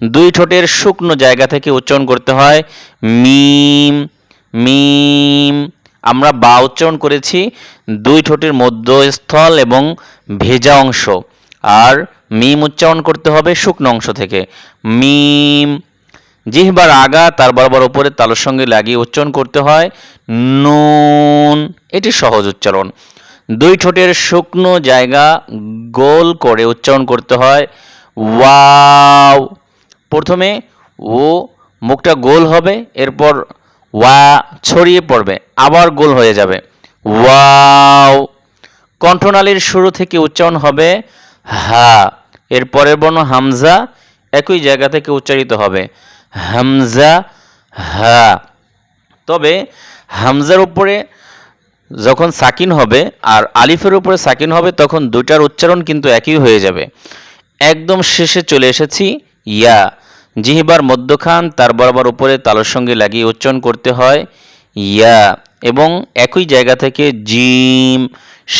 দুই ঠোঁটের শুকনো জায়গা থেকে উচ্চারণ করতে হয় মিম মিম। আমরা বা উচ্চারণ করেছি দুই ঠোঁটের মধ্যস্থল এবং ভেজা অংশ। আর মিম উচ্চারণ করতে হবে শুকনো অংশ থেকে। মিম। জিহবার আগা তার বরাবর উপরে তালুর সঙ্গে লাগিয়ে উচ্চারণ করতে হয় নুন। এটি সহজ উচ্চারণ। দুই ঠোঁটের শুকনো জায়গা গোল করে উচ্চারণ করতে হয় ওয়াও। প্রথমে ও মুখটা গোল হবে, এরপর ওয়া ছড়িয়ে পড়বে, আবার গোল হয়ে যাবে। ওয়াও! কণ্ঠনালীর শুরু থেকে উচ্চারণ হবে হা এর পরের বর্ণ হামজা একই জায়গা থেকে উচ্চারিত হবে হামজা হা। তবে হামজার উপরে যখন সাকিন হবে আর আলিফের উপরে সাকিন হবে, তখন দুইটার উচ্চারণ কিন্তু একই হয়ে যাবে। একদম শেষে চলে এসেছি ইয়া। জিহিবার মধ্যখান, তার বরাবর উপরে তালুর সঙ্গে লাগিয়ে উচ্চারণ করতে হয় ইয়া এবং একই জায়গা থেকে জিম,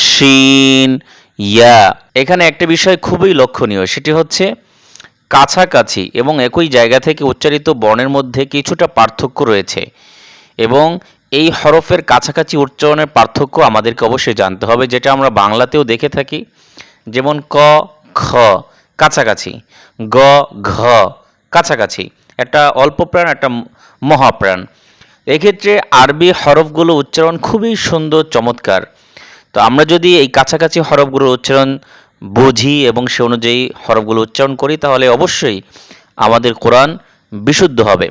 শিন, ইয়া। এখানে একটা বিষয় খুবই লক্ষণীয়, সেটি হচ্ছে কাছাকাছি এবং একই জায়গা থেকে উচ্চারিত বর্ণের মধ্যে কিছুটা পার্থক্য রয়েছে এবং এই হরফের কাছাকাছি উচ্চারণের পার্থক্য আমাদেরকে অবশ্যই জানতে হবে, যেটা আমরা বাংলাতেও দেখে থাকি। যেমন ক, খ, কাছাকাছি। গ, ঘ কাছাকাছি, একটা অল্প প্রাণ একটা মহাপ্রাণ। এক্ষেত্রে আরবি হরফগুলো উচ্চারণ খুবই সুন্দর, চমৎকার। তো আমরা যদি এই কাছাকাছি হরফগুলোর উচ্চারণ বুঝি এবং সে অনুযায়ী হরফগুলো উচ্চারণ করি, তাহলে অবশ্যই আমাদের কোরআন বিশুদ্ধ হবে।